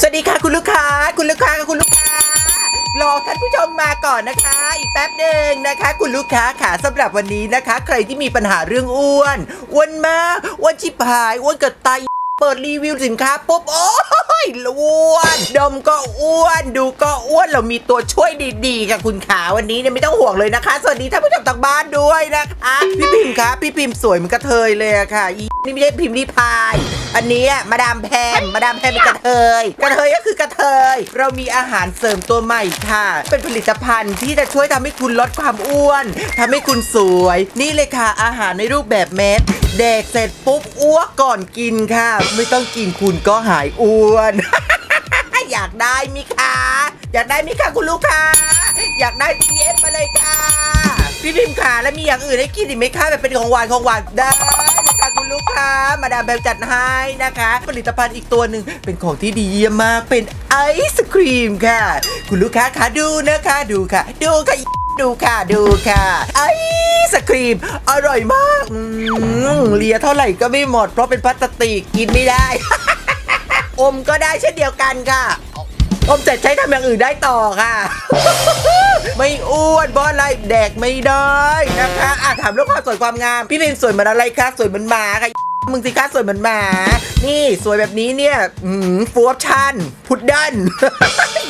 สวัสดีค่ะคุณลูกค้า คุณลูกค้าคุณลูกค้ารอท่านผู้ชมมาก่อนนะคะ อีกแป๊บหนึ่งนะคะ คุณลูกค้าค่ะสำหรับวันนี้นะคะ ใครที่มีปัญหาเรื่องอ้วน อ้วนมากอ้วนชิบหายอ้วนเกิดไต เปิดรีวิวสินค้าปุ๊บโอ้ยอ้วน ดมก็อ้วน ดูก็อ้วนเรามีตัวช่วยดีๆค่ะคุณขาวันนี้เนี่ยไม่ต้องห่วงเลยนะคะ สวัสดีท่านผู้ชมทางบ้านด้วยนะคะ พี่พิมพ์คะพี่พิมพ์สวยเหมือนกระเทยเลยอะค่ะอีนี่ไม่ใช่พิมพ์ริพาย อันนี้อะมาดามแพมมาดามแพมเป็นกระเทย กระเทยก็คือกระเทย เรามีอาหารเสริมตัวใหม่ค่ะ เป็นผลิตภัณฑ์ที่จะช่วยทำให้คุณลดความอ้วนทำให้คุณสวย นี่เลยค่ะอาหารในรูปแบบเม็ดเด็กเสร็จปุ๊บอ้วกก่อนกินค่ะไม่ต้องกินคุณก็หายอ้วน อยากได้มิคะอยากได้มิคะคุณลูกค้าอยากได้พีเอฟมาเลยค่ะ พี่พิมพ์ขาแล้วมีอย่างอื่นให้กินอีกไหมคะแบบเป็นของหวานของหวานได้นะคะคุณลูกค้ามาดามแบบจัดให้นะคะ ผลิตภัณฑ์อีกตัวหนึ่งเป็นของที่ดีเยี่ยมมากเป็นไอศครีมค่ะ คุณลูกค้าคะดูนะคะดูค่ะ ดูค่ะ ดูค่ะดูค่ะไอศครีม อร่อยมากเลียเท่าไหร่ก็ไม่หมด เพราะเป็นพลาสติกกินไม่ได้ อมก็ได้เช่นเดียวกันค่ะ อมเสร็จใช้ทำอย่างอื่นได้ต่อค่ะ ไม่อ้วนเพราะอะไรแดกไม่ได้นะคะอะถามเรื่องความสวยความงาม พี่พิมสวยเหมือนอะไรคะสวยเหมือนหมาค่ะ มึงสิคะสวยเหมือนหมา นี่สวยแบบนี้เนี่ยฟูออปชั่นพุดเดัน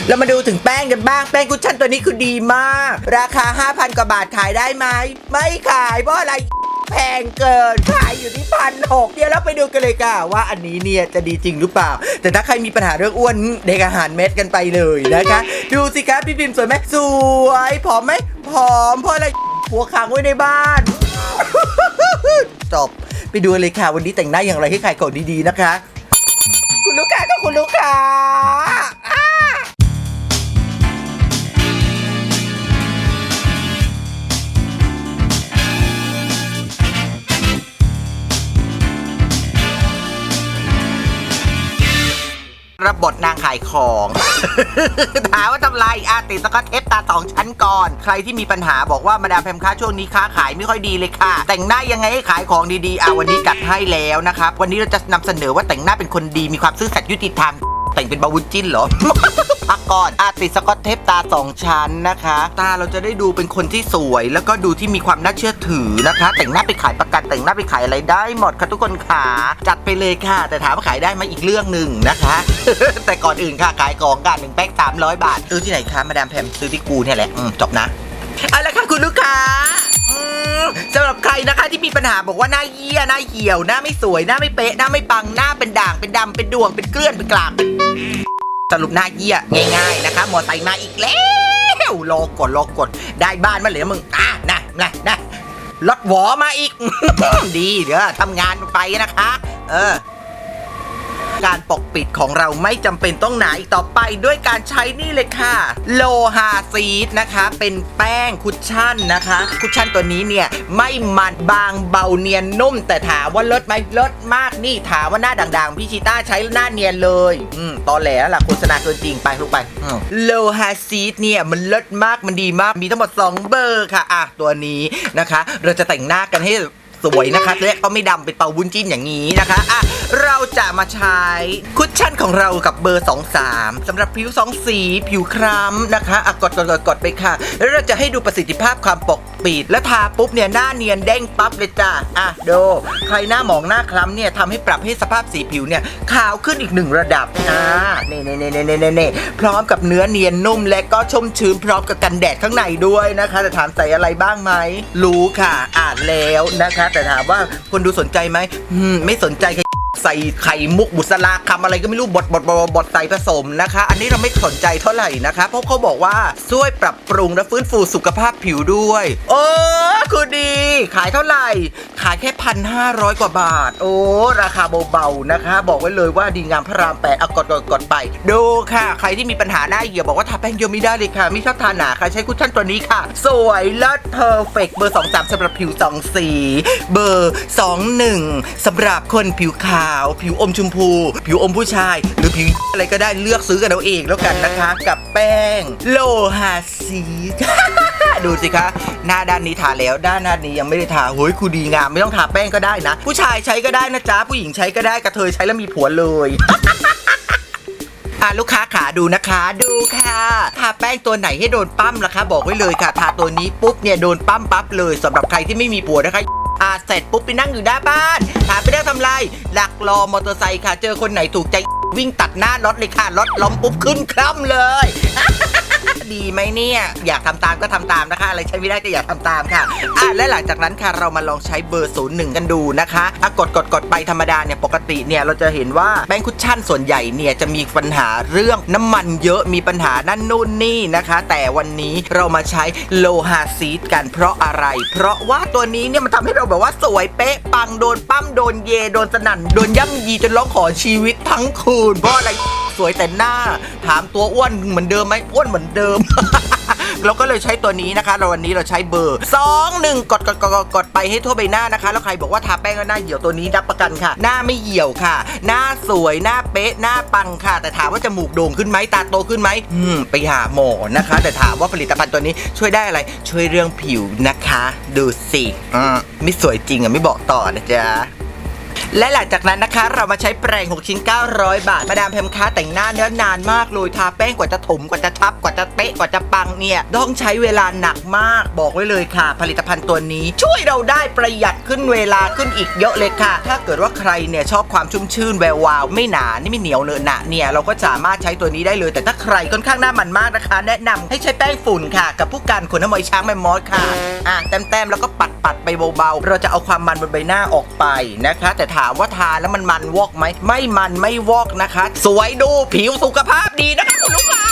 เรามาดูถึงแป้งกันบ้าง แป้งคุชชั่นตัวนี้คือดีมาก ราคา 5,000 กว่าบาทขายได้ไหม ไม่ขายเพราะอะไรแพงเกิน ขายอยู่ที่พันหกเดี๋ยวเราไปดูกันเลยค่ะว่าอันนี้เนี่ยจะดีจริงหรือเปล่า แต่ถ้าใครมีปัญหาเรื่องอ้วนเด็กอาหารเม็ดกันไปเลยนะคะ ดูสิครับพี่พิมพ์สวยไหมสวยผอมไหมผอมเพราะอะไรหัวขังไว้ในบ้านจบ ไปดูเลยค่ะ วันนี้แต่งหน้าอย่างไรให้ขายของดีๆนะคะ คุณลูกค้าก็คุณลูกค้า รับบทนางขายของ ถามว่าทำไรอาติดสก็เทปตาสองชั้นก่อน ใครที่มีปัญหาบอกว่ามาดามแพมค้าช่วงนี้ค้าขายไม่ค่อยดีเลยค่ะ แต่งหน้ายังไงให้ขายของดีๆอะวันนี้จัดให้แล้วนะครับ วันนี้เราจะนำเสนอว่าแต่งหน้าเป็นคนดีมีความซื่อสัตย์ยุติธรรม แต่งเป็นบาวุจินเหรอ พักก่อนอาติดสก็อตเทปตาสองชั้นนะคะ ตาเราจะได้ดูเป็นคนที่สวย แล้วก็ดูที่มีความน่าเชื่อถือนะคะ แต่งหน้าไปขายประกันแต่งหน้าไปขายอะไรได้หมดค่ะทุกคนขาจัดไปเลยค่ะ แต่ถามว่าขายได้ไหมอีกเรื่องหนึ่งนะคะ แต่ก่อนอื่นค่ะขายของกันหนึ่งแพ็คสามร้อยบาทซื้อที่ไหนคะมาดามแพมซื้อที่กูเนี่ยแหละอืมจบนะเอาละค่ะคุณลูกค้าอืมสำหรับใครนะคะที่มีปัญหาบอกว่าหน้าเยี่ยหน้าเหี่ยวหน้าไม่สวยหน้าไม่เป๊ะหน้าไม่ปังหน้าเป็นด่างเป็นดำเป็นดวงเป็นเกลื่อนเป็นกลาง สรุปหน้าเยี่ยง่าย ๆ นะคะมอไซค์มาอีกแล้วรอกดรอกดได้บ้านมาเหลือมึงอะนะนะนะรถหวอมาอีก ดีเดี๋ยวทำงานไปนะคะ เออ การปกปิดของเราไม่จำเป็นต้องหนาอีกต่อไปด้วยการใช้นี่เลยค่ะโลหะซีดนะคะ เป็นแป้งคุชชั่นนะคะ คุชชั่นตัวนี้เนี่ยไม่มันบางเบาเนียนนุ่ม แต่ถามว่าลดไหมลดมากนี่ถามว่าหน้าด่างๆพี่ชีต้าใช้หน้าเนียนเลยอืมตอแหลแล้วล่ะโฆษณาเกินจริงไปลูกไปโลหะซีดเนี่ยมันลดมากมันดีมากมีทั้งหมด 2 เบอร์ค่ะอะตัวนี้นะคะ เราจะแต่งหน้ากันให้ สวยนะคะและก็ไม่ดำเป็นเปาบุญจิ้นอย่างนี้นะคะอะเราจะมาใช้คุชชั่นของเรากับเบอร์ 23สำหรับผิวสองสี ผิวคล้ำนะคะอะกดกดกดกดไปค่ะ แล้วเราจะให้ดูประสิทธิภาพความปก ปิด และทาปุ๊บเนี่ยหน้าเนียนเด้งปั๊บเลยจ้ะอะดูใครหน้าหมองหน้าคล้ำเนี่ยทำให้ปรับให้สภาพสีผิวเนี่ยขาวขึ้นอีกหนึ่งระดับอ่าเน่เน่เน่เน่เน่เน่เน่พร้อมกับเนื้อเนียนนุ่มและก็ชุ่มชื้นพร้อมกับกันแดดข้างในด้วยนะคะแต่ถามใส่อะไรบ้างไหมรู้ค่ะ อ่านแล้วนะคะ แต่ถามว่าคนดูสนใจไหมไม่สนใจค่ะ ใส่ไข่มุกบุษราคำอะไรก็ไม่รู้บดบดบดบดใส่ผสมนะคะ อันนี้เราไม่สนใจเท่าไหร่นะคะ เพราะเขาบอกว่าช่วยปรับปรุงและฟื้นฟูสุขภาพผิวด้วย โอ้ คือดี ขายเท่าไหร่ ขายแค่พันห้าร้อยกว่าบาท โอ้ ราคาเบาๆนะคะ บอกไว้เลยว่าดีงามพระรามแปดเอากดกดกดไป ดูค่ะ ใครที่มีปัญหาหน้าเหี่ยวบอกว่าทาแป้งเยอะไม่ได้เลยค่ะ ไม่ชอบทาหนาค่ะใช้คุชชั่นตัวนี้ค่ะ สวยเลิศเพอร์เฟกเบอร์2 3สามสำหรับผิว2สีเบอร์2 1สำหรับคนผิวขาว ผิวอมชมพู ผิวอมผู้ชาย หรือผิวอะไรก็ได้เลือกซื้อกันเอาเองแล้วกันนะคะ กับแป้งโลหะซี ดูสิคะ หน้าด้านนี้ทาแล้ว ด้านหน้านี้ยังไม่ได้ทาเฮ้ยคูดีงามไม่ต้องทาแป้งก็ได้นะ ผู้ชายใช้ก็ได้นะจ๊ะ ผู้หญิงใช้ก็ได้กระเทยใช้แล้วมีผัวเลยอะลูกค้าขาดูนะคะดูค่ะทาแป้งตัวไหนให้โดนปั้มล่ะคะ บอกไว้เลยค่ะทาตัวนี้ปุ๊บเนี่ยโดนปั้มปั๊บเลยสำหรับใครที่ไม่มีผัวนะคะอ่าเสร็จปุ๊บไปนั่งอยู่หน้าบ้านถามไปนั่งทำไรหลักรอมอเตอร์ไซค์ค่ะ เจอคนไหนถูกใจวิ่งตัดหน้ารถเลยค่ะรถล้มปุ๊บขึ้นคล่ำเลย ดีไหมเนี่ย อยากทำตามก็ทำตามนะคะ อะไรใช้ไม่ได้ก็อยากทำตามค่ะอะและหลังจากนั้นค่ะเรามาลองใช้เบอร์ศูนย์หนึ่งกันดูนะคะอะกดกดกดไปธรรมดาเนี่ยปกติเนี่ยเราจะเห็นว่าแป้งคุชชั่นส่วนใหญ่เนี่ยจะมีปัญหาเรื่องน้ำมันเยอะมีปัญหานั่นนู่นนี่นะคะ แต่วันนี้เรามาใช้โลหะซีดกันเพราะอะไร เพราะว่าตัวนี้เนี่ยมันทำให้เราแบบว่าสวยเป๊ะปังโดนปั้มโดนเยโดนสนั่นโดนย่ำยีจนร้องขอชีวิตทั้งคืนเพราะอะไร สวยแต่หน้า ถามตัวอ้วนเหมือนเดิมไหมอ้วนเหมือนเดิม เราก็เลยใช้ตัวนี้นะคะ เราวันนี้เราใช้เบอร์ 2 1 กดกดกดกดกดไปให้ทั่วใบหน้านะคะ แล้วใครบอกว่าทาแป้งแล้วหน้าเหี่ยวตัวนี้รับประกันค่ะ หน้าไม่เหี่ยวค่ะ หน้าสวยหน้าเป๊ะหน้าปังค่ะ แต่ถามว่าจมูกโด่งขึ้นไหมตาโตขึ้นไหมอืมไปหาหมอนะคะ แต่ถามว่าผลิตภัณฑ์ตัวนี้ช่วยได้อะไรช่วยเรื่องผิวนะคะ ดูสิอืมไม่สวยจริงอะไม่บอกต่อนะจ๊ะ และหลังจากนั้นนะคะ เรามาใช้แปรง6ชิ้น 900 บาท มาดามแพมค้าแต่งหน้าเนื้อนานมากเลยทาแป้งกว่าจะถมกว่าจะทับกว่าจะเป๊ะกว่าจะปังเนี่ยต้องใช้เวลาหนักมากบอกไว้เลยค่ะ ผลิตภัณฑ์ตัวนี้ ช่วยเราได้ประหยัดขึ้นเวลาขึ้นอีกเยอะเลยค่ะ ถ้าเกิดว่าใครเนี่ยชอบความชุ่มชื่นแวววาวไม่หนานี่ไม่เหนียวเนอะหนะเนี่ยเราก็สามารถใช้ตัวนี้ได้เลย แต่ถ้าใครค่อนข้างหน้ามันมากนะคะ แนะนำให้ใช้แป้งฝุ่นค่ะ กับผู้การขนน้ำมอยช้างแมมมอสค่ะอะแต้มๆแล้วก็ปัดปัดๆไปเบาๆเราจะเอาความมันบนใบหน้าออกไปนะคะ แต่ถามว่าทาแล้วมันมันวอกไหมไม่มันไม่วอกนะคะ สวยดูผิวสุขภาพดีนะคะคุณลูกค้า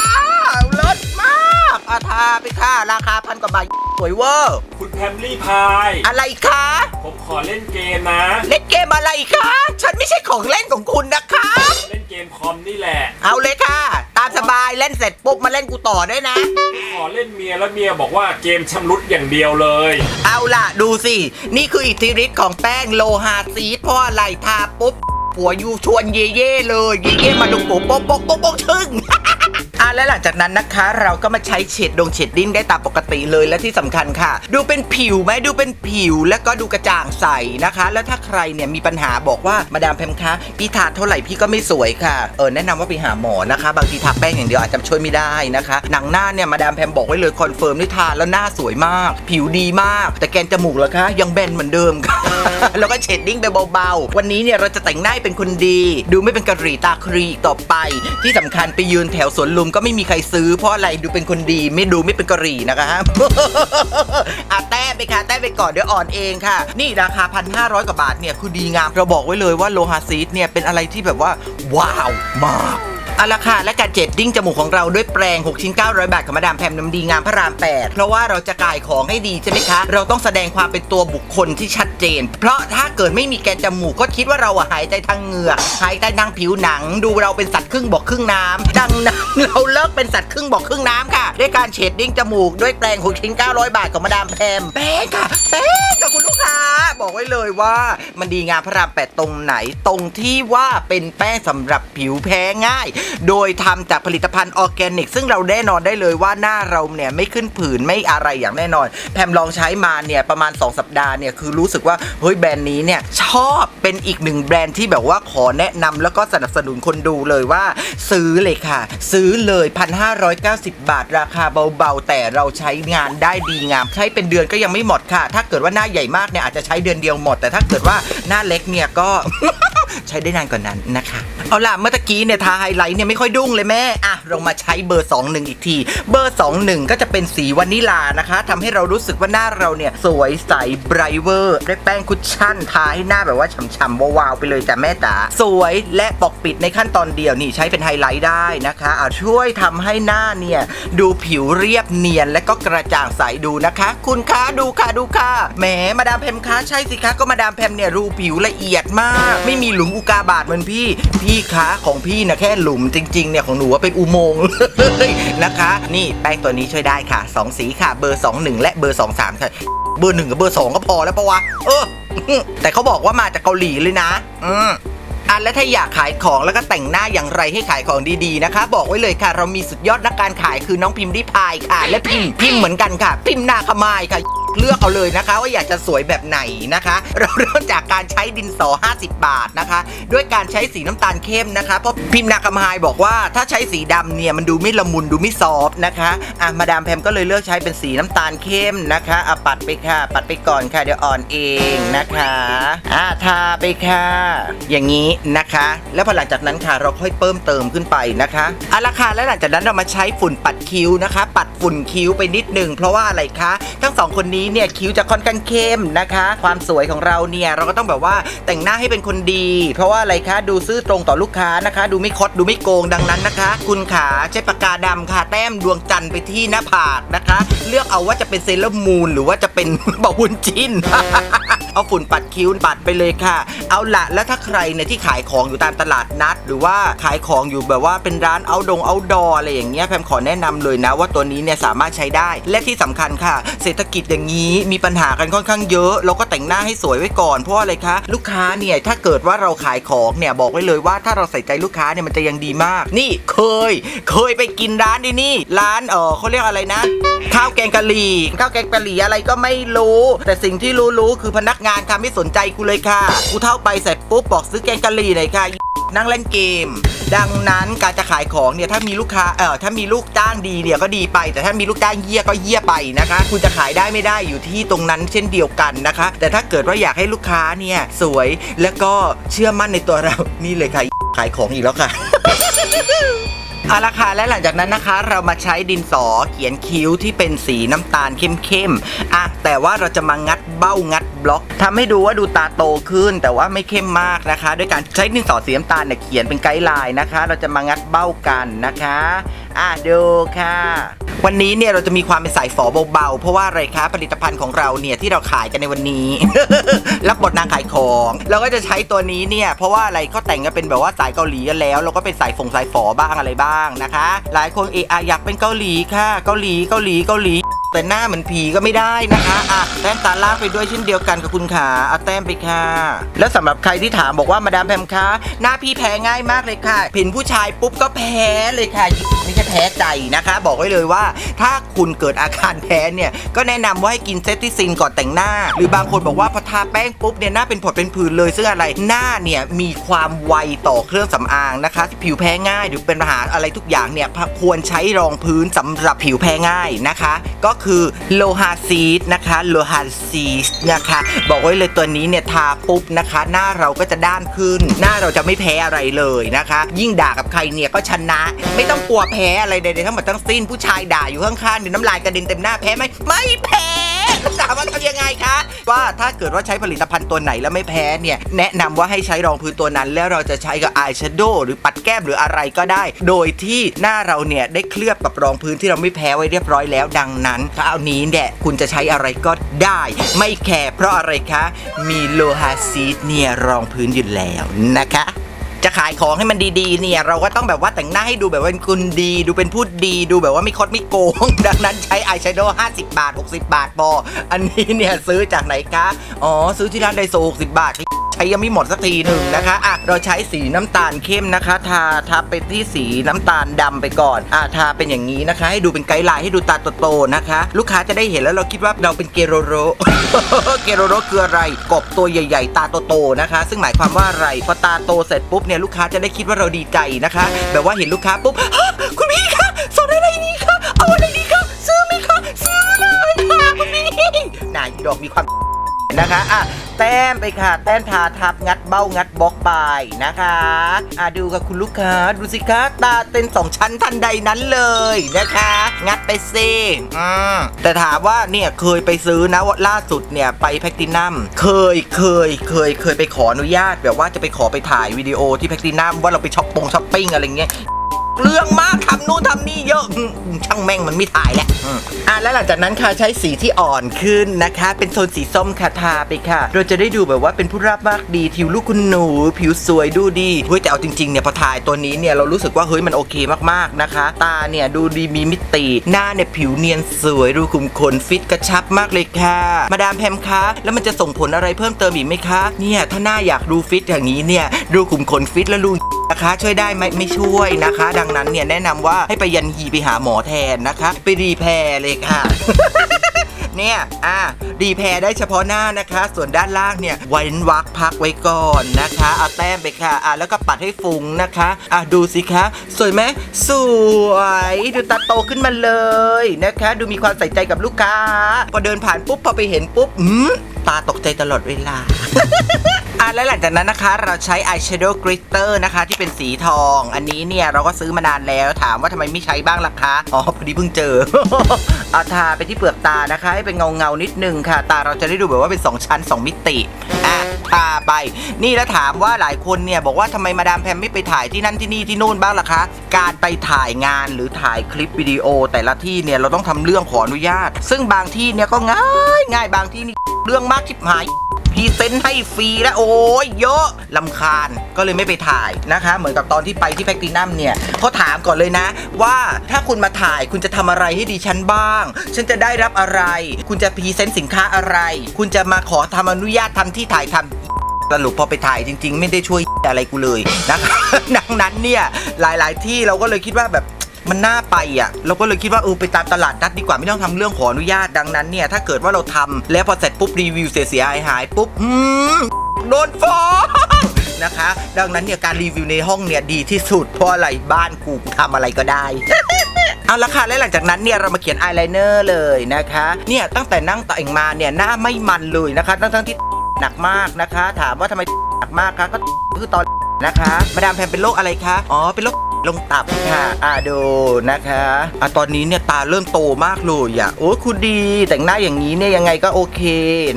อาทาไปค่ะ ราคาพันกว่าบาทสวยเวอร์ คุณแพมลี่พาย อะไรคะ ผมขอเล่นเกมนะ เล่นเกมอะไรคะ ฉันไม่ใช่ของเล่นของคุณนะคะ เล่นเกมคอมนี่แหละ เอาเลยค่ะ ตามสบายเล่นเสร็จปุ๊บมาเล่นกูต่อด้วยนะ ขอเล่นเมียแล้วเมียบอกว่าเกมชำรุดอย่างเดียวเลย เอาล่ะ ดูสิ นี่คืออิทธิฤทธิ์ของแป้งโลหะซีดเพราะอะไรทาปุ๊บผัวยูชวนเย่เย่เลย เย่เย่มาดูปุ๊บปุ๊บปุ๊บปุ๊บปุ๊บชึ่ง และหลังจากนั้นนะคะ เราก็มาใช้เฉดดงเฉดดิ้งได้ตามปกติเลยและที่สำคัญค่ะ ดูเป็นผิวไหมดูเป็นผิวแล้วก็ดูกระจ่างใสนะคะ แล้วถ้าใครเนี่ยมีปัญหาบอกว่ามาดามแพมคะพี่ทาเท่าไหร่พี่ก็ไม่สวยค่ะเออแนะนำว่าไปหาหมอนะคะ บางทีทาแป้งอย่างเดียวอาจจะช่วยไม่ได้นะคะ หนังหน้าเนี่ยมาดามแพมบอกไว้เลยคอนเฟิร์มที่ทาแล้วหน้าสวยมาก ผิวดีมาก แต่แกนจมูกเหรอคะยังแบนเหมือนเดิมค่ะแล้วก็เฉดดิ้งไปเบาๆ วันนี้เนี่ยเราจะแต่งหน้าเป็นคนดี ดูไม่เป็นกะหรี่ตาครีอีกต่อไป ที่สำคัญไปยืนแถวสวนลุมก็ไม่มีใครซื้อเพราะอะไรดูเป็นคนดีไม่ดูไม่เป็นกะหรี่นะคะอะแต้ไปค่ะแต้ไปก่อนเดี๋ยวอ่อนเองค่ะ นี่ราคา1,500กว่าบาทเนี่ยคือดีงามเราบอกไว้เลยว่าโลหะซีดเนี่ยเป็นอะไรที่แบบว่า ว้าวมาก เอาละค่ะและการเจ็ดดิ้งจมูกของเราด้วยแปรง6ชิ้น900 บาทของมาดามแพมน้ำดีงามพระราม 8 เพราะว่าเราจะกายของให้ดีใช่ไหมคะ เราต้องแสดงความเป็นตัวบุคคลที่ชัดเจน เพราะถ้าเกิดไม่มีแกนจมูกก็คิดว่าเราอะหายใจทางเหงือกหายใจทางผิวหนัง ดูเราเป็นสัตว์ครึ่งบกครึ่งน้ำดังนั้นเราเลิกเป็นสัตว์ครึ่งบกครึ่งน้ำค่ะ ด้วยการเฉดดิ้งจมูกด้วยแปรง6ชิ้น900 บาทของมาดามแพมแป้งค่ะแป้งกับคุณ บอกไว้เลยว่ามันดีงามพระรามแปดตรงไหน ตรงที่ว่าเป็นแป้งสำหรับผิวแพ้ง่าย โดยทำจากผลิตภัณฑ์ออร์แกนิก ซึ่งเราแน่นอนได้เลยว่าหน้าเราเนี่ยไม่ขึ้นผื่นไม่อะไรอย่างแน่นอน แพมลองใช้มาเนี่ยประมาณ 2 สัปดาห์เนี่ยคือรู้สึกว่าเฮ้ยแบรนด์นี้เนี่ยชอบเป็นอีกหนึ่งแบรนด์ที่แบบว่าขอแนะนำแล้วก็สนับสนุนคนดูเลยว่า ซื้อเลยค่ะ ซื้อเลย 1,590 บาท ราคาเบาๆ แต่เราใช้งานได้ดีงาม ใช้เป็นเดือนก็ยังไม่หมดค่ะ ถ้าเกิดว่าหน้าใหญ่มากเนี่ยอาจจะใช้เดือนเดียวหมด แต่ถ้าเกิดว่าหน้าเล็กเนี่ยก็ ใช้ได้นานกว่านนั้นนะคะ เอาล่ะเมื่อตะกี้เนี่ยทาไฮไลท์เนี่ยไม่ค่อยดุ้งเลยแม่อะเรามาใช้เบอร์ 21 อีกที เบอร์ 21 ก็จะเป็นสีวานิลานะคะทำให้เรารู้สึกว่าหน้าเราเนี่ย สวยใสไบรเวอร์ด้วยแป้งคุชชั่นทาให้หน้าแบบว่าฉ่ำๆวาวๆไปเลยจ้ะแม่จ๋าสวยและปกปิดในขั้นตอนเดียวนี่ใช้เป็นไฮไลท์ได้นะคะอะช่วยทำให้หน้าเนี่ย ดูผิวเรียบเนียนและก็กระจ่างใสดูนะคะ คุณคะดูค่ะดูค่ะแหมมาดามแพมคะใช่สิคะก็มาดามแพมเนี่ยรูผิวละเอียดมาก ไม่มีหลุมอุกาบาตเหมือนพี่พี่คะของพี่นะแค่หลุมจริงๆเนี่ยของหนูว่าเป็นอุโมงค์เลยนะคะ นี่แป้งตัวนี้ช่วยได้ค่ะสองสีค่ะ เบอร์ 21 และเบอร์ 23ค่ะเบอร์หนึ่งกับเบอร์สองก็พอแล้วปะวะเออ แต่เขาบอกว่ามาจากเกาหลีเลยนะ อืมอะและถ้าอยากขายของแล้วก็แต่งหน้าอย่างไรให้ขายของดีๆนะคะ บอกไว้เลยค่ะ เรามีสุดยอดนักการขายคือน้องพิมพ์ริพายค่ะ และพิมพ์พิมพ์เหมือนกันค่ะ พิมพ์นาคมายค่ะ เลือกเอาเลยนะคะ ว่าอยากจะสวยแบบไหนนะคะ เราเริ่มจากการใช้ดินสอ 50 บาทนะคะ ด้วยการใช้สีน้ำตาลเข้มนะคะ เพราะพิมพ์นาคำไฮายบอกว่าถ้าใช้สีดำเนี่ยมันดูไม่ละมุนดูไม่ซอฟนะคะอะมาดามแพมก็เลยเลือกใช้เป็นสีน้ำตาลเข้มนะคะอะปัดไปค่ะ ปัดไปก่อนค่ะเดี๋ยวอ่อนเองนะคะอะทาไปค่ะ อย่างนี้นะคะ แล้วพอหลังจากนั้นค่ะเราค่อยเพิ่มเติมขึ้นไปนะคะเอาละค่ะแล้วหลังจากนั้นเรามาใช้ฝุ่นปัดคิ้วนะคะ ปัดฝุ่นคิ้วไปนิดหนึ่งเพราะว่าอะไรคะ ทั้งสองคนนี้เนี่ยคิ้วจะค่อนข้างเข้มนะคะ ความสวยของเราเนี่ยเราก็ต้องแบบว่าแต่งหน้าให้เป็นคนดี เพราะว่าอะไรคะดูซื่อตรงต่อลูกค้านะคะ ดูไม่คดดูไม่โกงดังนั้นนะคะ คุณขาใช้ปากกาดำค่ะ แต้มดวงจันทร์ไปที่หน้าผากนะคะ เลือกเอาว่าจะเป็นเซเลอร์มูนหรือว่าจะเป็นบาวุนจิน เอาฝุ่นปัดคิ้วปัดไปเลยค่ะ เอาละแล้วถ้าใครเนี่ยที่ขายของอยู่ตามตลาดนัด หรือว่าขายของอยู่แบบว่าเป็นร้านเอาดงเอาดออะไรอย่างเงี้ยแพมขอแนะนำเลยนะ ว่าตัวนี้เนี่ยสามารถใช้ได้ และที่สำคัญค่ะ เศรษฐกิจอย่างนี้มีปัญหากันค่อนข้างเยอะ เราก็แต่งหน้าให้สวยไว้ก่อนเพราะอะไรคะลูกค้าเนี่ยถ้าเกิดว่าเราขายของเนี่ยบอกไว้เลยว่าถ้าเราใส่ใจลูกค้าเนี่ยมันจะยังดีมาก นี่เคย เคยไปกินร้านนี้นี่ ร้านเออเขาเรียกอะไรนะ ข้าวแกงกะหรี่ข้าวแกงกะหรี่อะไรก็ไม่รู้ แต่สิ่งที่รู้รู้คือพนักงานค่ะไม่สนใจกูเลยค่ะ กูเท่าไปเสร็จปุ๊บบอกซื้อแกงกะหรี่หน่อยค่ะนั่งเล่นเกม ดังนั้นการจะขายของเนี่ยถ้ามีลูกค้าเออถ้ามีลูกจ้างดีเนี่ยก็ดีไป แต่ถ้ามีลูกจ้างเยี่ยก็เยี่ยไปนะคะ คุณจะขายได้ไม่ได้อยู่ที่ตรงนั้นเช่นเดียวกันนะคะ แต่ถ้าเกิดว่าอยากให้ลูกค้าเนี่ยสวยแล้วก็เชื่อมั่นในตัวเรานี่เลยค่ะขายของอีกแล้วค่ะ เอาละค่ะและหลังจากนั้นนะคะ เรามาใช้ดินสอเขียนคิ้วที่เป็นสีน้ำตาลเข้มๆอะแต่ว่าเราจะมางัดเบ้างัดบล็อกทำให้ดูว่าดูตาโตขึ้น แต่ว่าไม่เข้มมากนะคะ ด้วยการใช้ดินสอสีน้ำตาลเนี่ยเขียนเป็นไกด์ไลน์นะคะ เราจะมางัดเบ้ากันนะคะ อะดูค่ะ วันนี้เนี่ยเราจะมีความเป็นสายฝอเบาๆ เพราะว่าอะไรคะผลิตภัณฑ์ของเราเนี่ยที่เราขายกันในวันนี้ รับบทนางขายของเราก็จะใช้ตัวนี้เนี่ยเพราะว่าอะไรก็แต่งกันเป็นแบบว่าสายเกาหลีกันแล้ว เราก็เป็นสายฝงสายฝอบ้างอะไรบ้างนะคะ หลายคนเอออยากเป็นเกาหลีค่ะ เกาหลีเกาหลีเกาหลี แต่หน้าเหมือนผีก็ไม่ได้นะคะอะแต้มตาล่างไปด้วยเช่นเดียวกันกับคุณขาเอาแต้มไปค่ะ แล้วสำหรับใครที่ถามบอกว่ามาดามแพมคะหน้าพี่แพ้ง่ายมากเลยค่ะเห็นผู้ชายปุ๊บก็แพ้เลยค่ะไม่ใช่แพ้ใจนะคะ บอกไว้เลยว่า ถ้าคุณเกิดอาการแพ้เนี่ยก็แนะนำว่าให้กินเซตติซินก่อนแต่งหน้า หรือบางคนบอกว่าพอทาแป้งปุ๊บเนี่ยหน้าเป็นผดเป็นผื่นเลยซึ่งอะไรหน้าเนี่ยมีความไวต่อเครื่องสำอางนะคะ ผิวแพ้ง่ายหรือเป็นปัญหาอะไรทุกอย่างเนี่ยควรใช้รองพื้นสำหรับผิวแพ้ง่ายนะคะ ก็คือโลฮาซีดนะคะโลฮาซีดนะคะ บอกไว้เลยตัวนี้เนี่ยทาปุ๊บนะคะ หน้าเราก็จะด้านขึ้น หน้าเราจะไม่แพ้อะไรเลยนะคะ ยิ่งด่ากับใครเนี่ยก็ชนะ ไม่ต้องกลัวแพ้อะไรใดๆทั้งหมดทั้งสิ้นผู้ชายด่าอยู่ข้างๆเดี๋ยวน้ำลายกระเด็นเต็มหน้าแพ้ไหมไม่แพ้ ถามว่าทำยังไงคะ ว่าถ้าเกิดว่าใช้ผลิตภัณฑ์ตัวไหนแล้วไม่แพ้เนี่ย แนะนำว่าให้ใช้รองพื้นตัวนั้น แล้วเราจะใช้กับอายแชโดว์หรือปัดแก้มหรืออะไรก็ได้ โดยที่หน้าเราเนี่ยได้เคลือบกับรองพื้นที่เราไม่แพ้ไว้เรียบร้อยแล้วดังนั้นคราวนี้เนี่ยคุณจะใช้อะไรก็ได้ ไม่แคร์เพราะอะไรคะ มีโลหะซีดเนี่ยรองพื้นอยู่แล้วนะคะ จะขายของให้มันดีๆ เนี่ยเราก็ต้องแบบว่าแต่งหน้าให้ดูแบบว่าเป็นคุณดี ดูเป็นผู้ดีดูแบบว่าไม่คดไม่โกง ดังนั้นใช้อายแชโดว์50 บาท 60 บาทพออันนี้เนี่ยซื้อจากไหนคะอ๋อซื้อที่ร้านไดโซ60 บาท ใช้ยังไม่หมดสักทีหนึ่งนะคะอะเราใช้สีน้ำตาลเข้มนะคะ ทาทาไปที่สีน้ำตาลดำไปก่อนอะทาเป็นอย่างนี้นะคะ ให้ดูเป็นไกด์ไลน์ให้ดูตาโตๆนะคะ ลูกค้าจะได้เห็นแล้วเราคิดว่าเราเป็นเกโรโรเกโรโรคืออะไรกบตัวใหญ่ ๆ ตาโตๆนะคะ ซึ่งหมายความว่าอะไรพอตาโตเสร็จปุ๊บเนี่ยลูกค้าจะได้คิดว่าเราดีใจนะคะ แบบว่าเห็นลูกค้าปุ๊บคุณพี่คะสนอะไรดีคะเอาอะไรดีคะซื้อไหมคะซื้อเลยค่ะคุณพี่นายดอกมีความนะคะอะ แต้มไปค่ะ แต้มทาทับงัดเบ้างัดบล็อกไปนะคะอะดูกับคุณลูกค้าดูสิคะตาเต็นสองชั้นทันใดนั้นเลยนะคะ งัดไปซิอืมแต่ถามว่าเนี่ยเคยไปซื้อนะว่าล่าสุดเนี่ยไปแพคตินัมเคยเคยเคยเคยไปขออนุญาตแบบว่าจะไปขอไปถ่ายวิดีโอที่แพคตินัมว่าเราไปช้อปปงช้อปปิ้งอะไรเงี้ย เรื่องมากทำนู่นทำนี่เยอะอืมช่างแม่งมันไม่ถ่ายแล้วอืมอะแล้วหลังจากนั้นค่ะใช้สีที่อ่อนขึ้นนะคะ เป็นโทนสีส้มค่ะทาไปค่ะ เราจะได้ดูแบบว่าเป็นผู้ราบมากดีผิวลูกคุณหนู ผิวสวยดูดีเฮ้ยแต่เอาจริงๆเนี่ยพอถ่ายตัวนี้เนี่ยเรารู้สึกว่าเฮ้ยมันโอเคมากๆนะคะ ตาเนี่ยดูดีมีมิติ หน้าเนี่ยผิวเนียนสวยรูขุมขนฟิตกระชับมากเลยค่ะ มาดามแพมคะแล้วมันจะส่งผลอะไรเพิ่มเติมอีกไหมคะเนี่ยถ้าหน้าอยากดูฟิตอย่างนี้เนี่ยรูขุมขนฟิตแล้วรูนะคะช่วยได้ไหมไม่ช่วยนะคะ ดังนั้นเนี่ยแนะนำว่าให้ไปยันฮีไปหาหมอแทนนะคะ ไปรีแพร์เลยค่ะเนี่ย อะรีแพรได้เฉพาะหน้านะคะ ส่วนด้านล่างเนี่ยเว้นวักพักไว้ก่อนนะคะ เอาแต้มไปค่ะ อะ แล้วก็ปัดให้ฟุ้งนะคะ อะ ดูสิคะ สวยไหม สวย ดูตาโตขึ้นมาเลยนะคะ ดูมีความใส่ใจกับลูกค้า พอเดินผ่านปุ๊บ พอไปเห็นปุ๊บ อืม ตาตกใจตลอดเวลา อะแล้วหลังจากนั้นนะคะ เราใช้ eyeshadow glitter นะคะ ที่เป็นสีทอง อันนี้เนี่ยเราก็ซื้อมานานแล้วถามว่าทำไมไม่ใช้บ้างล่ะคะ อ๋อ พอดีเพิ่งเจอ เอาทาไปที่เปลือกตานะคะ ให้เป็นเงาเงานิดนึงค่ะ ตาเราจะได้ดูแบบว่าเป็น 2 ชั้น 2 มิติอะทาไป นี่แล้วถามว่าหลายคนเนี่ยบอกว่าทำไมมาดามแพมไม่ไปถ่ายที่นั่นที่นี่ที่นู่นบ้างล่ะคะ การไปถ่ายงานหรือถ่ายคลิปวิดีโอแต่ละที่เนี่ยเราต้องทำเรื่องขออนุญาต ซึ่งบางที่เนี่ยก็ง่ายง่ายบางที่นี่ เรื่องมากชิบหายพรีเซนต์ให้ฟรีแล้วโอ้ยเยอะลำคาญก็เลยไม่ไปถ่ายนะคะ เหมือนกับตอนที่ไปที่แพคตินัมเนี่ยเขาถามก่อนเลยนะ ว่าถ้าคุณมาถ่ายคุณจะทำอะไรให้ดิฉันบ้าง ฉันจะได้รับอะไร คุณจะพรีเซนต์สินค้าอะไร คุณจะมาขอทำอนุญาตทำที่ถ่ายทำสรุปพอไปถ่ายจริง ๆ ไม่ได้ช่วยอะไรกูเลยนะคะดังนั้นเนี่ยหลาย ๆ ที่เราก็เลยคิดว่าแบบ มันน่าไปอะเราก็เลยคิดว่าเออไปตามตลาดนัดดีกว่าไม่ต้องทำเรื่องขออนุญาตดังนั้นเนี่ยถ้าเกิดว่าเราทำแล้วพอเสร็จปุ๊บรีวิวเสียหายหายปุ๊บอืมโดนฟ้องนะคะ ดังนั้นเนี่ยการรีวิวในห้องเนี่ยดีที่สุดเพราะอะไรบ้านกูกูทำอะไรก็ได้เอาละค่ะและหลังจากนั้นเนี่ยเรามาเขียนอายไลเนอร์เลยนะคะ เนี่ยตั้งแต่นั่งแต่งมาเนี่ยหน้าไม่มันเลยนะคะ ทั้งทั้งที่หนักมากนะคะ ถามว่าทำไมหนักมากคะก็คือตอนนะคะ มาดามแพมเป็นโรคอะไรคะ อ๋อเป็นโรค ลงตับค่ะ อ่าดูนะคะอะตอนนี้เนี่ยตาเริ่มโตมากเลยอะโอ้ยคุณดีแต่งหน้าอย่างนี้เนี่ยยังไงก็โอเค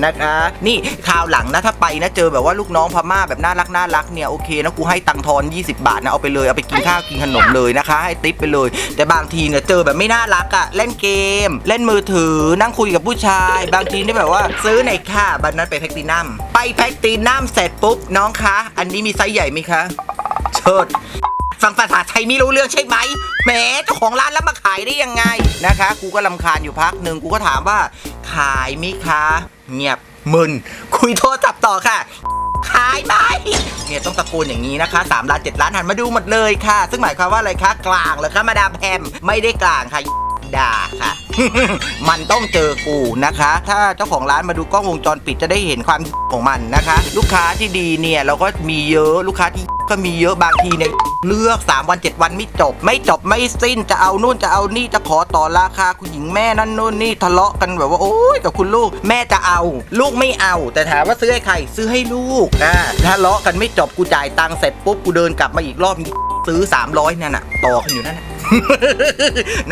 นะคะ นี่คราวหลังนะถ้าไปนะเจอแบบว่าลูกน้องพม่าแบบน่ารักน่ารักเนี่ยโอเคนะกูให้ตังค์ทอน 20 บาทนะเอาไปเลยเอาไปกินข้าวกินขนมเลยนะคะ ให้ติปไปเลย แต่บางทีเนี่ยเจอแบบไม่น่ารักอะเล่นเกม เล่นมือถือนั่งคุยกับผู้ชาย บางทีนี่แบบว่าซื้อไหนค่ะบันนั้นไปแพคตินัมไปแพคตินัมเสร็จปุ๊บน้องคะ อันนี้มีไซส์ใหญ่ไหมคะเชิด ฟังภาษาไทยไม่รู้เรื่องใช่ไหมแหมเจ้าของร้านแล้วมาขายได้ยังไงนะคะ กูก็ลำคาญอยู่พักหนึ่งกูก็ถามว่า ขายไหมคะ เงียบมึนคุยโทรศัพท์ต่อค่ะ ขายไหมเนี่ยต้องตะโกนอย่างนี้นะคะ3ล้าน7ล้านหันมาดูหมดเลยค่ะ ซึ่งหมายความว่าอะไรคะกลางเหรอคะมาดามแพมไม่ได้กลางค่ะด่าค่ะ มันต้องเจอกูนะคะ ถ้าเจ้าของร้านมาดูกล้องวงจรปิดจะได้เห็นความของมันนะคะ ลูกค้าที่ดีเนี่ยเราก็มีเยอะลูกค้าที่ก็มีเยอะบางทีเนี่ย เลือก 3 วัน 7 วันไม่จบ ไม่จบไม่สิ้นจะเอานู่นจะเอานี่จะขอต่อราคาคุณหญิงแม่นั่นนู่นนี่ทะเลาะกันแบบว่าโอ๊ยกับคุณลูกแม่จะเอา ลูกไม่เอา แต่ถามว่าซื้อให้ใครซื้อให้ลูกอ่าทะเลาะกันไม่จบกูจ่ายตังค์เสร็จปุ๊บกูเดินกลับมาอีกรอบซื้อ 300นั่นน่ะต่อกันอยู่นั่นน่ะ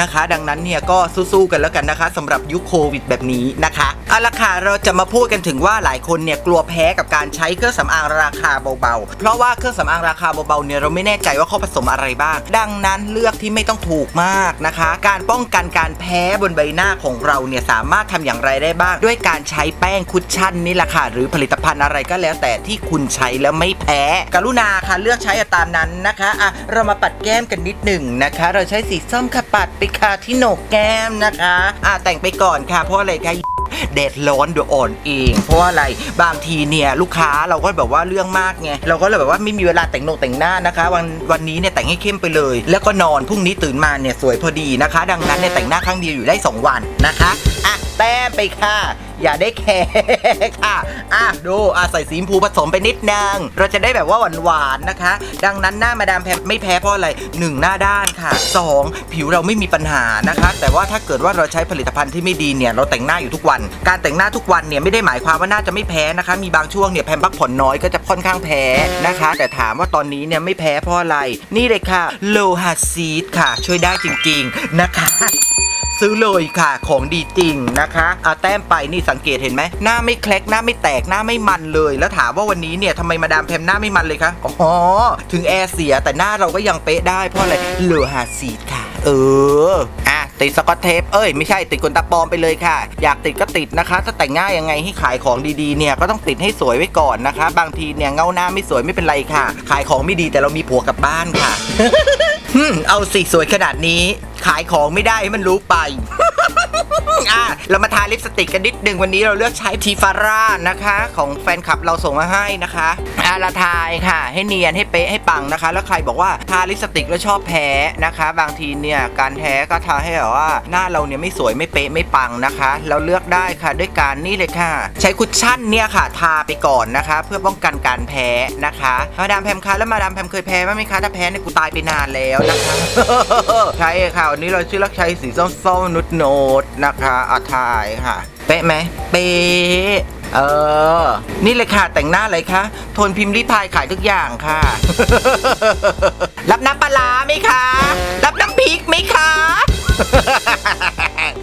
นะคะ ดังนั้นเนี่ยก็สู้ๆกันแล้วกันนะคะสำหรับยุคโควิดแบบนี้นะคะเอาละค่ะเราจะมาพูดกันถึงว่าหลายคนเนี่ยกลัวแพ้กับการใช้เครื่องสำอางราคาเบาๆ เพราะว่าเครื่องสำอางราคาเบาๆเนี่ยเราไม่แน่ใจว่าเขาผสมอะไรบ้าง ดังนั้นเลือกที่ไม่ต้องถูกมากนะคะ การป้องกันการแพ้บนใบหน้าของเราเนี่ยสามารถทำอย่างไรได้บ้าง ด้วยการใช้แป้งคุชชั่นนี่แหละค่ะหรือผลิตภัณฑ์อะไรก็แล้วแต่ที่คุณใช้แล้วไม่แพ้ กรุณาค่ะเลือกใช้ตามนั้นนะคะอะเรามาปัดแก้มกันนิดหนึ่งนะคะ เราใช้สีส้มค่ะปัดไปค่ะที่โหนกแก้มนะคะอะแต่งไปก่อนค่ะ เพราะอะไรคะเด็ดร้อนเดี๋ยวอ่อนเอง เพราะว่าอะไรบางทีเนี่ยลูกค้าเราก็แบบว่าเรื่องมากไงเราก็เลยแบบว่าไม่มีเวลาแต่งโนแต่งหน้านะคะ วันวันนี้เนี่ยแต่งให้เข้มไปเลย แล้วก็นอนพรุ่งนี้ตื่นมาเนี่ยสวยพอดีนะคะ ดังนั้นเนี่ยแต่งหน้าครั้งเดียวอยู่ได้ 2 วันนะคะอะ แต้มไปค่ะ อย่าได้แคร์ค่ะ อะดูอะใส่สีชมพูผสมไปนิดนึงเราจะได้แบบว่าหวานๆนะคะ ดังนั้นหน้ามาดามแพมไม่แพ้เพราะอะไรหนึ่งหน้าด้านค่ะสองผิวเราไม่มีปัญหานะคะ แต่ว่าถ้าเกิดว่าเราใช้ผลิตภัณฑ์ที่ไม่ดีเนี่ยเราแต่งหน้าอยู่ทุกวัน การแต่งหน้าทุกวันเนี่ยไม่ได้หมายความว่าหน้าจะไม่แพ้นะคะ มีบางช่วงเนี่ยแพมพักผ่อนน้อยก็จะค่อนข้างแพ้นะคะ แต่ถามว่าตอนนี้เนี่ยไม่แพ้เพราะอะไร นี่เลยค่ะโลฮาซีดค่ะ ช่วยได้จริงๆนะคะ ซื้อเลยค่ะ ของดีจริงนะคะเอาแต้มไปนี่สังเกตเห็นไหมหน้าไม่แคลกหน้าไม่แตกหน้าไม่มันเลย แล้วถามว่าวันนี้เนี่ยทำไมมาดามแพมหน้าไม่มันเลยคะอ๋อถึงแอร์เสียแต่หน้าเราก็ยังเป๊ะได้เพราะอะไรโลหะซีค่ะ เอออะติดสกอตเทป เอ้ย ไม่ใช่ติดขนตาปลอมไปเลยค่ะ อยากติดก็ติดนะคะ ถ้าแต่งหน้ายังไงให้ขายของดีๆเนี่ยก็ต้องติดให้สวยไว้ก่อนนะคะ บางทีเนี่ยเงาหน้าไม่สวยไม่เป็นไรค่ะ ขายของไม่ดีแต่เรามีผัวกลับบ้านค่ะฮึมเอาสิสวยขนาดนี้ ขายของไม่ได้ให้มันรู้ไป อะเรามาทาลิปสติกกันนิดหนึ่งวันนี้เราเลือกใช้ทีฟาร่านะคะ ของแฟนคลับเราส่งมาให้นะคะอะละทายค่ะ ให้เนียนให้เป๊ะให้ปังนะคะ แล้วใครบอกว่าทาลิปสติกแล้วชอบแพ้นะคะ บางทีเนี่ยการแพ้ก็ทาให้แบบว่าหน้าเราเนี่ยไม่สวยไม่เป๊ะไม่ปังนะคะ เราเลือกได้ค่ะด้วยการนี่เลยค่ะ ใช้คุชชั่นเนี่ยค่ะ ทาไปก่อนนะคะ เพื่อป้องกันการแพ้นะคะมาดามแพมคะแล้วมาดามแพมเคยแพ้ไหมคะถ้าแพ้เนี่ยกูตายไปนานแล้วนะคะใช่ค่ะวันนี้เราชื่อลักใช้สีส้มๆนุดโนดนะคะอาทายค่ะ เป๊ะไหมเป๊ะเออ นี่เลยค่ะ แต่งหน้าเลยคะทนพิมพ์รีพายขายทุกอย่างค่ะ รับน้ำปลาไหมคะ รับน้ำพริกไหมคะ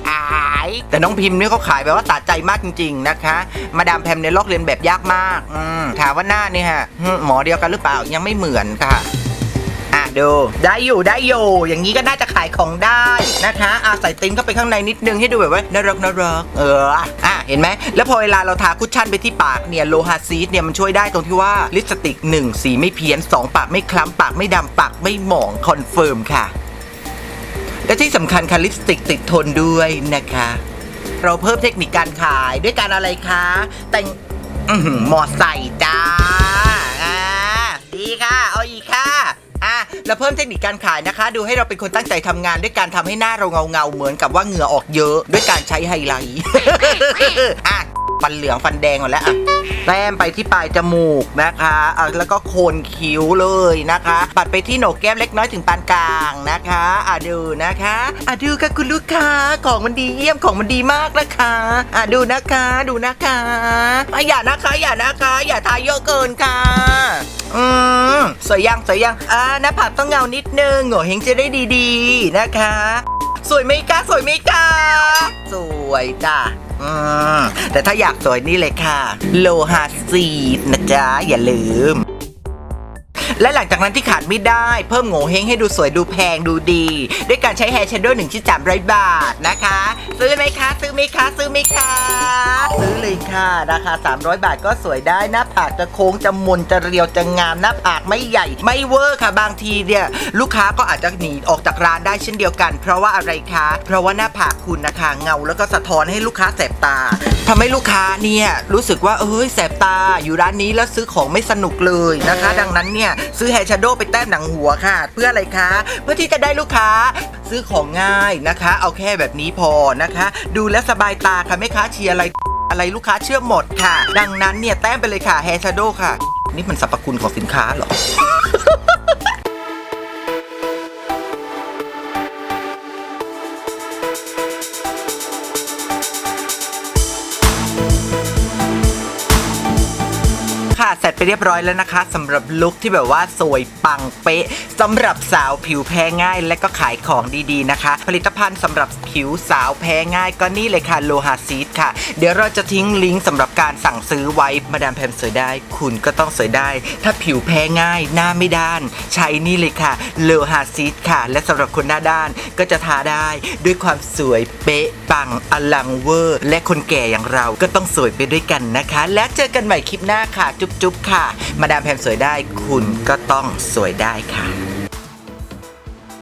ขายแต่น้องพิมพ์นี่เขาขายแบบว่าตัดใจมากจริง ๆ นะคะ มาดามแพมในยลอกเรียนแบบยากมากอืถามว่าหน้านี่ฮะหมอเดียวกันหรือเปล่ายังไม่เหมือนค่ะ ดู ได้อยู่ได้อยู่ อย่างนี้ก็น่าจะขายของได้นะคะอะใส่ติ้งเข้าไปข้างในนิดนึงให้ดูแบบว่าน่ารักน่ารักเอออะเห็นไหมแล้วพอเวลาเราทาคุชชั่นไปที่ปากเนี่ยโลหะซีดเนี่ยมันช่วยได้ตรงที่ว่าลิปสติก 1 สีไม่เพี้ยน 2 ปากไม่คล้ำปากไม่ดำปากไม่หมองคอนเฟิร์มค่ะและที่สำคัญค่ะลิปสติกติดทนด้วยนะคะ เราเพิ่มเทคนิคการขายด้วยการอะไรคะ แต่งอื้อหือหมอใส่จ้าดีค่ะ เอาอีกค่ะ อะเราเพิ่มเทคนิคการขายนะคะ ดูให้เราเป็นคนตั้งใจทำงานด้วยการทำให้หน้าเราเงาเงาๆเหมือนกับว่าเหงื่อออกเยอะ ด้วยการใช้ไฮไลท์อะ ฟันเหลืองฟันแดงหมดแล้วอะแต้มไปที่ปลายจมูกนะคะอะแล้วก็โคนคิ้วเลยนะคะ ปัดไปที่โหนกแก้มเล็กน้อยถึงปานกลางนะคะอะดูนะคะอะดูค่ะคุณลูกค้าของมันดีเยี่ยมของมันดีมากนะคะอะดูนะคะดูนะคะอะอย่านะคะ อย่านะคะ อย่าทายเยอะเกินค่ะอืมสวยยังสวยยังอ่าหน้าผากต้องเงานิดนึงโง่เฮงจะได้ดีๆนะคะ สวยไหมคะสวยไหมคะสวยจ้ะ อืมแต่ถ้าอยากสวยนี่เลยค่ะ โลหะซีดนะจ๊ะ อย่าลืม และหลังจากนั้นที่ขาดไม่ได้ เพิ่มโง่เฮงให้ดูสวยดูแพงดูดี ด้วยการใช้แฮร์เชโดว์หนึ่งชิ้นสามร้อยบาทนะคะ ซื้อไหมคะ ไหมคะซื้อไหมคะซื้อเลยค่ะ ราคา 300 บาทก็สวยได้หน้าผากจะโค้งจะมนจะเรียวจะงามหน้าผากไม่ใหญ่ ไม่เวอร์ค่ะบางทีเนี่ยลูกค้าก็อาจจะหนีออกจากร้านได้เช่นเดียวกัน เพราะว่าอะไรคะ เพราะว่าหน้าผากคุณนะคะเงาแล้วก็สะท้อนให้ลูกค้าแสบตาทำให้ลูกค้าเนี่ยรู้สึกว่าเอ้ยแสบตาอยู่ร้านนี้แล้วซื้อของไม่สนุกเลยนะคะ ดังนั้นเนี่ยซื้อแฮร์ชโดไปแต้มหนังหัวค่ะ เพื่ออะไรคะ เพื่อที่จะได้ลูกค้าซื้อของง่ายนะคะ เอาแค่แบบนี้พอนะคะ ดูแลสบายตาค่ะแม่ค้าเชียร์อะไรอะไรลูกค้าเชื่อหมดค่ะ ดังนั้นเนี่ยแต้มไปเลยค่ะแฮร์ชโดค่ะ นี่มันสรรพคุณของสินค้าเหรอ สร็จไปเรียบร้อยแล้วนะคะสำหรับลุคที่แบบว่าสวยปังเป๊ะสำหรับสาวผิวแพ้ง่าย และก็ขายของดีๆนะคะ ผลิตภัณฑ์สำหรับผิวสาวแพ้ง่ายก็นี่เลยค่ะโลหะซีดค่ะ เดี๋ยวเราจะทิ้งลิงก์สำหรับการสั่งซื้อไว้มาดามแพมสวยได้ คุณก็ต้องสวยได้ ถ้าผิวแพ้ง่าย หน้าไม่ด้าน ใช้นี่เลยค่ะโลหะซีดค่ะ และสำหรับคนหน้าด้านก็จะทาได้ ด้วยความสวยเป๊ะปังอลังเวอร์ และคนแก่อย่างเราก็ต้องสวยไปด้วยกันนะคะ และเจอกันใหม่คลิปหน้าค่ะ จุ๊บค่ะ มาดามแพมสวยได้ คุณก็ต้องสวยได้ค่ะ